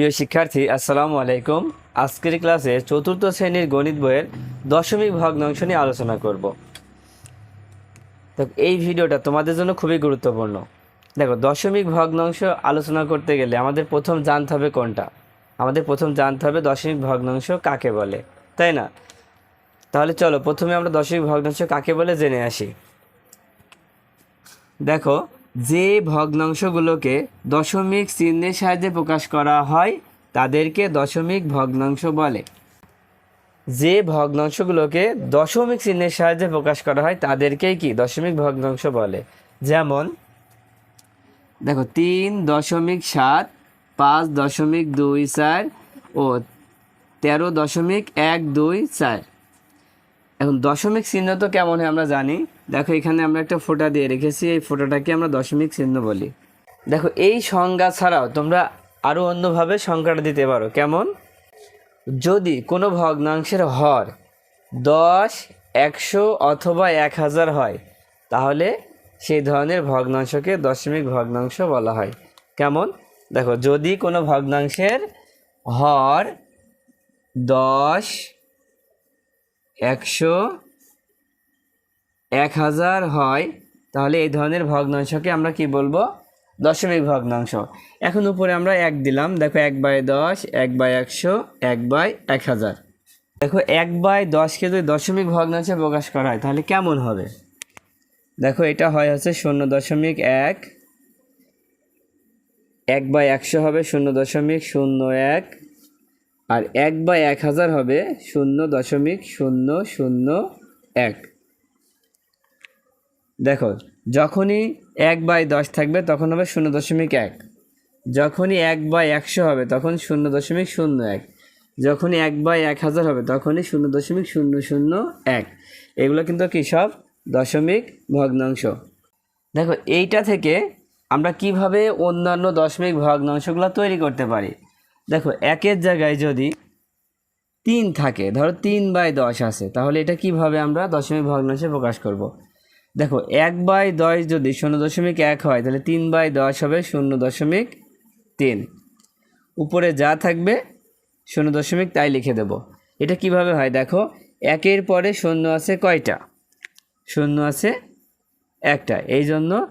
প্রিয় শিক্ষার্থী, আসসালামু আলাইকুম। আজকের ক্লাসে চতুর্থ শ্রেণির গণিত বইয়ের দশমিক ভগ্নাংশ নিয়ে আলোচনা করব। তো এই ভিডিওটা তোমাদের জন্য খুবই গুরুত্বপূর্ণ। দেখো, দশমিক ভগ্নাংশ আলোচনা করতে গেলে আমাদের প্রথম জানতে হবে কোনটা? আমাদের প্রথম জানতে হবে দশমিক ভগ্নাংশ কাকে বলে, তাই না? তাহলে চলো, প্রথমে আমরা দশমিক ভগ্নাংশ কাকে বলে জেনে আসি। দেখো যে ভগ্নাংশগুলোকে দশমিক চিহ্নের সাহায্যে প্রকাশ করা হয়, তাদেরকে দশমিক ভগ্নাংশ বলে। যে ভগ্নাংশগুলোকে দশমিক চিহ্নের সাহায্যে প্রকাশ করা হয়, তাদেরকেই কি দশমিক ভগ্নাংশ বলে? যেমন, দেখো, তিন দশমিক সাত, পাঁচ দশমিক দুই চার ও তেরো দশমিক এক দুই চার। এখন দশমিক চিহ্ন তো কেমন হয় আমরা জানি। দেখো এখানে আমরা একটা ফোঁটা দিয়ে রেখেছি, এই ফোঁটাটাকে আমরা দশমিক চিহ্ন বলি। দেখো এই সংজ্ঞা ছাড়াও তোমরা আরও অন্যভাবে সংখ্যাটা দিতে পারো। কেমন? যদি কোনো ভগ্নাংশের হর দশ, একশো অথবা এক হাজার হয়, তাহলে সেই ধরনের ভগ্নাংশকে দশমিক ভগ্নাংশ বলা হয়। কেমন? দেখো, যদি কোনো ভগ্নাংশের হর দশ একশো এক হাজার হয়, তাহলে এই ধরনের ভগ্নাংশকে আমরা কি বলব? দশমিক ভগ্নাংশ। এখন উপরে আমরা এক দিলাম, দেখো এক বাই দশ, এক বাই একশো, এক বাই এক হাজার। দেখো এক বাই দশকে যদি দশমিক ভগ্নাংশে প্রকাশ করা হয়, তাহলে কেমন হবে? দেখো এটা হয় হচ্ছে শূন্য দশমিক এক এক বাই একশো হবে শূন্য দশমিক শূন্য এক আর এক বাই এক হাজার হবে শূন্য দশমিক শূন্য শূন্য এক। দেখো, যখনই এক বাই দশ থাকবে তখন হবে শূন্য দশমিক এক। যখনই এক বাই একশো হবে তখন শূন্য দশমিক শূন্য এক। যখনই এক বাই এক হাজার হবে তখনই শূন্য দশমিক শূন্য শূন্য এক। এগুলো কিন্তু কী সব? দশমিক ভগ্নাংশ। দেখো, এইটা থেকে আমরা কীভাবে অন্যান্য দশমিক ভগ্নাংশগুলো তৈরি করতে পারি? দেখো, একের জায়গায় যদি তিন থাকে, ধরো তিন বাই দশ আছে, তাহলে এটা কীভাবে আমরা দশমিক ভগ্নাংশে প্রকাশ করব। দেখো, এক বাই দশ যদি শূন্য দশমিক এক হয়, তাহলে তিন বাই দশ হবে শূন্য দশমিক তিন। উপরে যা থাকবে, শূন্য দশমিক তাই লিখে দেব। এটা কীভাবে হয়? দেখো, একের পরে শূন্য আছে কয়টা? শূন্য আছে একটা। এই জন্য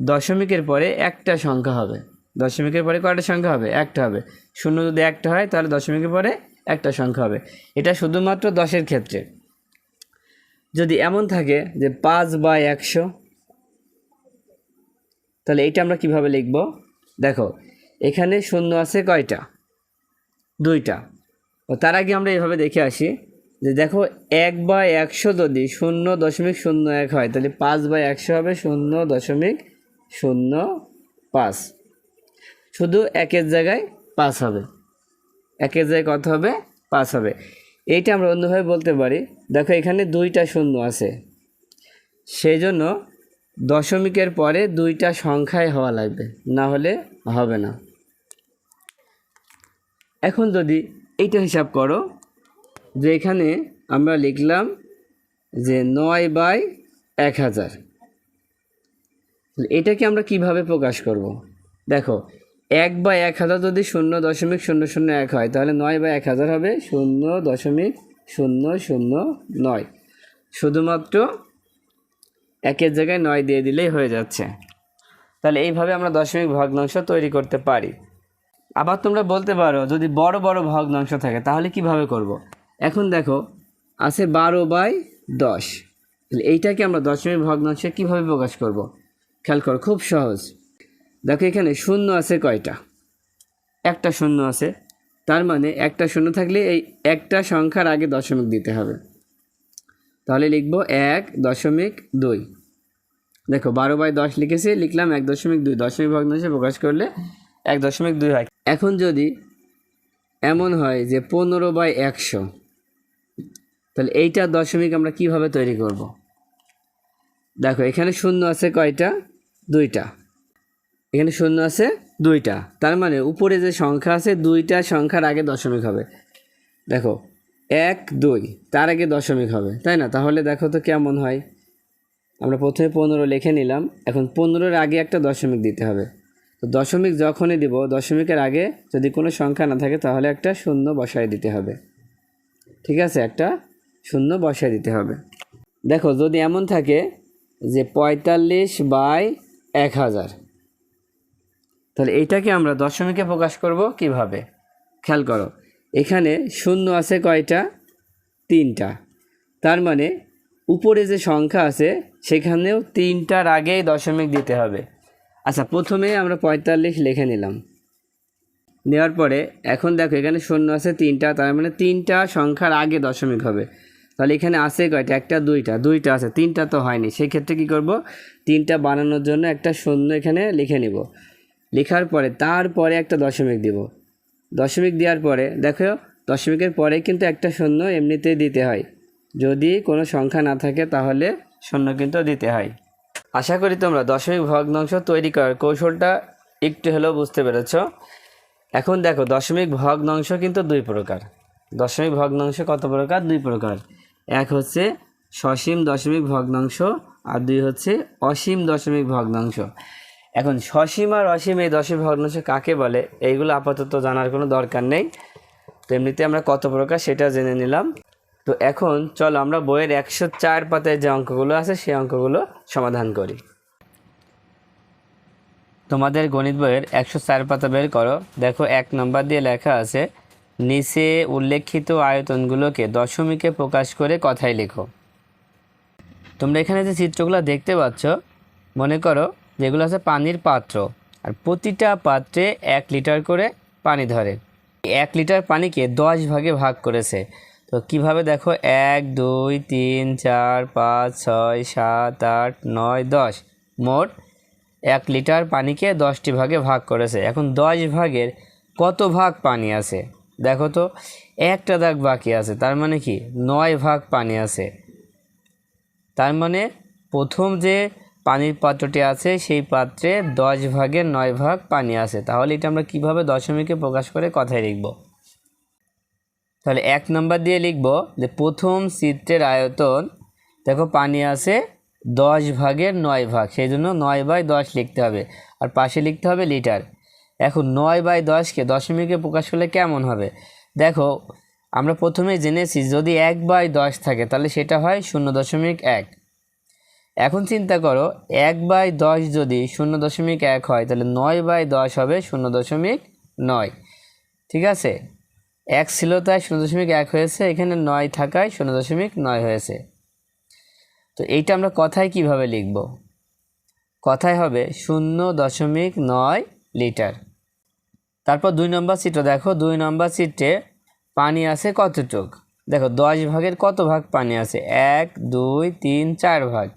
দশমিকের পরে একটা সংখ্যা হবে। দশমিকের পরে কয়টা সংখ্যা হবে? একটা হবে। শূন্য যদি একটা হয়, তাহলে দশমিকের পরে একটা সংখ্যা হবে। এটা শুধুমাত্র দশের ক্ষেত্রে। যদি এমন থাকে যে পাঁচ বাই একশো, তাহলে এইটা আমরা কীভাবে লিখব? দেখো, এখানে শূন্য আছে কয়টা? দুইটা। ও, তার আগে আমরা এভাবে দেখে আসি যে দেখো, এক বাই একশো যদি শূন্য দশমিক শূন্য এক হয়, তাহলে পাঁচ বাই একশো হবে শূন্য দশমিক শূন্য পাঁচ। শুধু একের জায়গায় পাঁচ হবে। একের জায়গায় কত হবে? পাঁচ হবে। এইটা আমরা অন্যভাবে বলতে পারি। দেখো এখানে দুইটা শূন্য আছে। সেই জন্য দশমিকের পরে দুইটা সংখ্যায় হওয়া লাগবে। না হলে হবে না। এখন যদি এইটা হিসাব করো, যে এখানে আমরা লিখলাম যে নয় বাই এক হাজার। এটাকে আমরা কীভাবে প্রকাশ করব? দেখো এক বা এক হাজার যদি শূন্য দশমিক শূন্য শূন্য এক হয়, তাহলে নয় বা এক হাজার হবে শূন্য দশমিক শূন্য শূন্য নয়। শুধুমাত্র একের জায়গায় নয় দিয়ে দিলেই হয়ে যাচ্ছে। তাহলে এইভাবে আমরা দশমিক ভগ্নাংশ তৈরি করতে পারি। আবার তোমরা বলতে পারো, যদি বড় বড় ভগ্নাংশ থাকে, তাহলে কীভাবে করব। এখন দেখো, আছে বারো বাই দশ। তাহলে এইটাকে আমরা দশমিক ভগ্নাংশে কীভাবে প্রকাশ করব। খেয়াল কর, খুব সহজ। দেখো এখানে শূন্য আছে কয়টা? একটা শূন্য আছে। তার মানে একটা শূন্য থাকলে এই একটা সংখ্যার আগে দশমিক দিতে হবে। তাহলে লিখব এক দশমিক দুই। দেখো বারো বাই দশ লিখেছি, লিখলাম এক দশমিক দুই। দশমিক ভগ্নাংশে প্রকাশ করলে এক দশমিক দুই হয়। এখন যদি এমন হয় যে পনেরো বাই একশো, তাহলে এইটা দশমিক আমরা কীভাবে তৈরি করব? দেখো এখানে শূন্য আছে কয়টা? দুইটা। এখানে শূন্য আছে দুইটা। তার মানে উপরে যে সংখ্যা আছে, দুইটা সংখ্যার আগে দশমিক হবে। দেখো, এক, দুই, তার আগে দশমিক হবে, তাই না? তাহলে দেখো তো কেমন হয়। আমরা প্রথমে পনেরো লিখে নিলাম, এখন পনেরোর আগে একটা দশমিক দিতে হবে। তো দশমিক যখনই দিব, দশমিকের আগে যদি কোনো সংখ্যা না থাকে, তাহলে একটা শূন্য বসায় দিতে হবে। ঠিক আছে? একটা শূন্য বসায় দিতে হবে। দেখো, যদি এমন থাকে যে পঁয়তাল্লিশ বাই এক হাজার তাহলে এইটাকে আমরা দশমিকে প্রকাশ করব কীভাবে? খেয়াল করো, এখানে শূন্য আছে কয়টা? তিনটা। তার মানে উপরে যে সংখ্যা আছে, সেখানেও তিনটার আগেই দশমিক দিতে হবে। আচ্ছা প্রথমে আমরা পঁয়তাল্লিশ লিখে নিলাম। নেওয়ার পরে এখন দেখো, এখানে শূন্য আছে তিনটা, তার মানে তিনটা সংখ্যার আগে দশমিক হবে। তাহলে এখানে আছে কয়টা? একটা, দুইটা। দুইটা আছে, তিনটা তো হয়নি। সেই ক্ষেত্রে কী করব? তিনটা বানানোর জন্য একটা শূন্য এখানে লিখে নিব। লেখার পরে, তারপরে একটা দশমিক দিব। দশমিক দেওয়ার পরে, দেখো, দশমিকের পরে কিন্তু একটা শূন্য এমনিতেই দিতে হয়। যদি কোনো সংখ্যা না থাকে, তাহলে শূন্য কিন্তু দিতে হয়। আশা করি তোমরা দশমিক ভগ্নাংশ তৈরি করার কৌশলটা একটু হলেও বুঝতে পেরেছ। এখন দেখো, দশমিক ভগ্নাংশ কিন্তু দুই প্রকার। দশমিক ভগ্নাংশ কত প্রকার? দুই প্রকার। এক হচ্ছে সসীম দশমিক ভগ্নাংশ আর দুই হচ্ছে অসীম দশমিক ভগ্নাংশ। এখন সসীম আর অসীম এই দশমিক ভগ্নাংশ কাকে বলে? এইগুলো আপাতত জানার কোনো দরকার নেই। তো এমনিতে আমরা কত প্রকার সেটা জেনে নিলাম। তো এখন চলো আমরা বইয়ের একশো চার পাতায় যে অঙ্কগুলো আছে সেই অঙ্কগুলো সমাধান করি। তোমাদের গণিত বইয়ের একশো চার পাতা বের করো। দেখো এক নম্বর দিয়ে লেখা আছে, নিচে উল্লেখিত আয়তনগুলোকে দশমিকে প্রকাশ করে কথায় লেখো। তোমরা এখানে যে চিত্রগুলো দেখতে পাচ্ছ, মনে করো যেগুলো আছে পানির পাত্র। আর প্রতিটা পাত্রে এক লিটার করে পানি ধরে। এক লিটার পানিকে দশ ভাগে ভাগ করেছে। তো কীভাবে দেখো? এক, দুই, তিন, চার, পাঁচ, ছয়, সাত, আট, নয়, দশ। মোট এক লিটার পানিকে দশটি ভাগে ভাগ করেছে। এখন দশ ভাগের কত ভাগ পানি আছে? দেখো তো, একটা দাগ বাকি আছে। তার মানে কি? নয় ভাগ পানি আছে। তার মানে প্রথম যে পানির পাত্রটি আছে, সেই পাত্রে দশ ভাগের নয় ভাগ পানি আছে। তাহলে এটা আমরা কীভাবে দশমিকে প্রকাশ করে কথায় লিখব? তাহলে এক নম্বর দিয়ে লিখব যে প্রথম চিত্রের আয়তন, দেখো পানি আছে দশ ভাগের নয় ভাগ, সেই জন্য নয় বাই দশ লিখতে হবে। আর পাশে লিখতে হবে লিটার। এখন নয় বাই দশকে দশমিকে প্রকাশ করলে কেমন হবে? দেখো, আমরা প্রথমে জেনেছি যদি এক বাই দশ থাকে, তাহলে সেটা হয় শূন্য দশমিক এক। এখন চিন্তা করো, এক বাই দশ যদি শূন্য দশমিক এক হয়, তাহলে নয় বাই দশ হবে শূন্য দশমিক নয়। ঠিক আছে? এক ছিল তাই শূন্য দশমিক এক হয়েছে, এখানে নয় থাকায় শূন্য দশমিক নয় হয়েছে। তো এইটা আমরা কথায় কীভাবে লিখব? কথায় হবে শূন্য দশমিক নয় লিটার। তারপর দুই নম্বর চিত্র দেখো, দুই নম্বর চিত্রে পানি আছে কতটুক? দেখো, দশ ভাগের কত ভাগ পানি আছে? এক, দুই, তিন, চার ভাগ।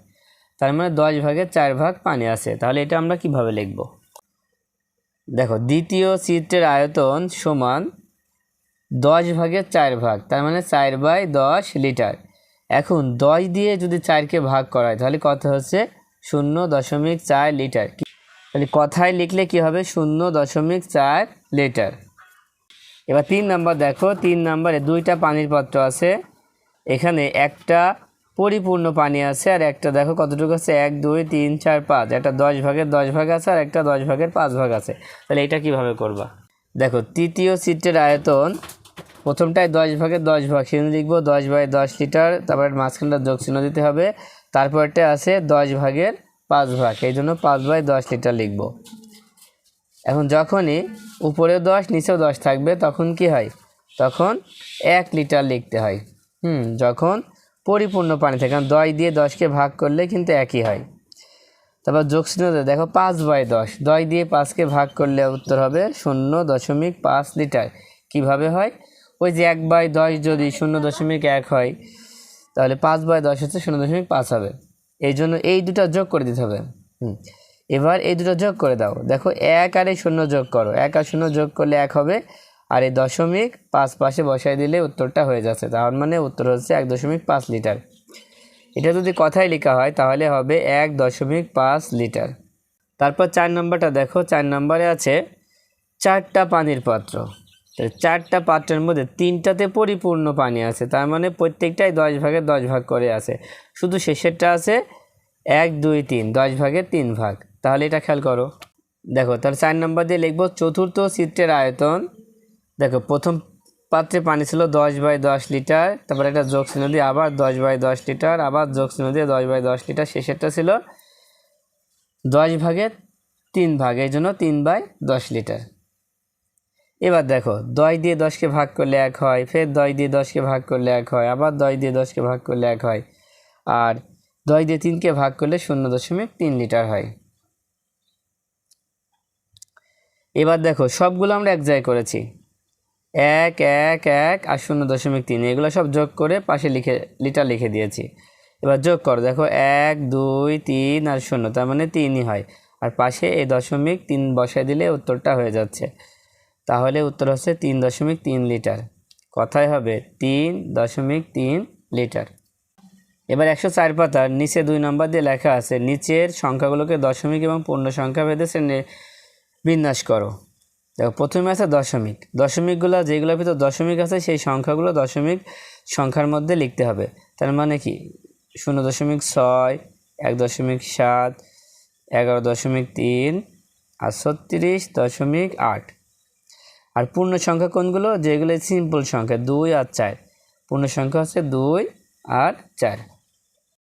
তার মানে দশ ভাগের চার ভাগ পানি আছে। তাহলে এটা আমরা কীভাবে লিখব? দেখো, দ্বিতীয় চিত্রের আয়তন সমান দশ ভাগের চার ভাগ, তার মানে চার বাই দশ লিটার। এখন দশ দিয়ে যদি চারকে ভাগ করা হয়, তাহলে কত হচ্ছে? শূন্য দশমিক চার লিটার। তাহলে কথায় লিখলে কি হবে? শূন্য দশমিক চার লিটার। এবার তিন নাম্বার দেখো, তিন নাম্বারে দুইটা পানির পাত্র আছে। এখানে একটা পরিপূর্ণ পানি আছে আর একটা দেখো কতটুকু আছে? এক, দুই, তিন, চার, পাঁচ। একটা দশ ভাগের দশ ভাগ আছে আর একটা দশ ভাগের পাঁচ ভাগ আছে। তাহলে এটা কীভাবে করবা? দেখো, তৃতীয় চিত্রের আয়তন প্রথমটায় দশ ভাগের দশ ভাগ। সেখানে লিখব দশ বাই দশ লিটার, তারপর মাঝখানটা চিহ্ন দিতে হবে। তারপরটা আছে দশ ভাগের পাঁচ ভাগ। এই জন্য পাঁচ বাই দশ লিটার লিখব। এখন যখনই উপরেও দশ, নিচেও দশ থাকবে, তখন কি হয়? তখন এক লিটার লিখতে হয়। হুম, যখন পরিপূর্ণ পানি থাকে। কারণ দশ দিয়ে দশকে ভাগ করলে কিন্তু একই হয়। তারপর যোগ চিহ্ন দেখো, পাঁচ বাই দশ। দশ দিয়ে পাঁচকে ভাগ করলে উত্তর হবে শূন্য দশমিক পাঁচ লিটার। কীভাবে হয়? ওই যে এক বাই দশ যদি শূন্য দশমিক এক হয়, তাহলে পাঁচ বাই দশ হচ্ছে শূন্য দশমিক পাঁচ হবে। এই জন্য এই দুটো যোগ করে দিতে হবে। হুম। এবার এই দুটো যোগ করে দাও। দেখো, এক আর এই শূন্য যোগ করো। এক আর শূন্য যোগ করলে এক হবে আর এই দশমিক পাঁচ পাশে বসাই দিলে উত্তরটা হয়ে যাচ্ছে। তার মানে উত্তর হচ্ছে এক দশমিক পাঁচ লিটার। এটা যদি কথায় লেখা হয়, তাহলে হবে এক দশমিক পাঁচ লিটার। তারপর চার নম্বরটা দেখো, চার নম্বরে আছে চারটা পানির পাত্র। চারটা পাত্রের মধ্যে তিনটাতে পরিপূর্ণ পানি আছে, তার মানে প্রত্যেকটাই দশ ভাগে দশ ভাগ করে আছে। শুধু শেষেরটা আছে এক, দুই, তিন, দশ ভাগের তিন ভাগ। তাহলে এটা খেয়াল করো। দেখো, তাহলে চার নম্বর দিয়ে লিখব, চতুর্থ চিত্রের আয়তন দেখো, প্রথম পাত্রে পানি ছিল দশ বাই দশ লিটার, তারপরে একটা যোগ চিহ্ন দিয়ে আবার দশ বাই দশ লিটার, আবার যোগ চিহ্ন দিয়ে দশ বাই দশ লিটার, শেষেরটা ছিল দশ ভাগের তিন ভাগ, এই জন্য তিন বাই দশ লিটার। এবার দেখো, দশ দিয়ে দশকে ভাগ করলে এক হয়, ফের দশ দিয়ে দশকে ভাগ করলে এক হয়, আবার দশ দিয়ে দশকে ভাগ করলে এক হয়, আর দশ দিয়ে তিনকে ভাগ করলে শূন্য দশমিক তিন লিটার হয়। এবার দেখো, সবগুলো আমরা এক জায়গায় করেছি। এক এক এক, আর শূন্য দশমিক তিন। এগুলো সব যোগ করে পাশে লিখে লিটার লিখে দিয়েছি। এবার যোগ করো, দেখো এক, দুই, তিন আর শূন্য, তার মানে তিনই হয়। আর পাশে এই দশমিক তিন বসায় দিলে উত্তরটা হয়ে যাচ্ছে। তাহলে উত্তর হচ্ছে তিন দশমিক তিন লিটার। কথায় হবে তিন দশমিক তিন লিটার। এবার একশো চার পাতার নিচে দুই নম্বর দিয়ে লেখা আছে, নিচের সংখ্যাগুলোকে দশমিক এবং পূর্ণ সংখ্যা ভেদে শ্রেণি বিন্যাস করো। দেখো, প্রথমে আছে দশমিক। দশমিকগুলো যেগুলোর ভিতর দশমিক আছে, সেই সংখ্যাগুলো দশমিক সংখ্যার মধ্যে লিখতে হবে। তার মানে কি? শূন্য দশমিক ছয়, এক দশমিক সাত, এগারো দশমিক তিন, আর ছত্রিশ দশমিক আট। আর পূর্ণ সংখ্যা কোনগুলো? যেগুলো সিম্পল সংখ্যা, দুই আর চার। পূর্ণ সংখ্যা হচ্ছে দুই আর চার।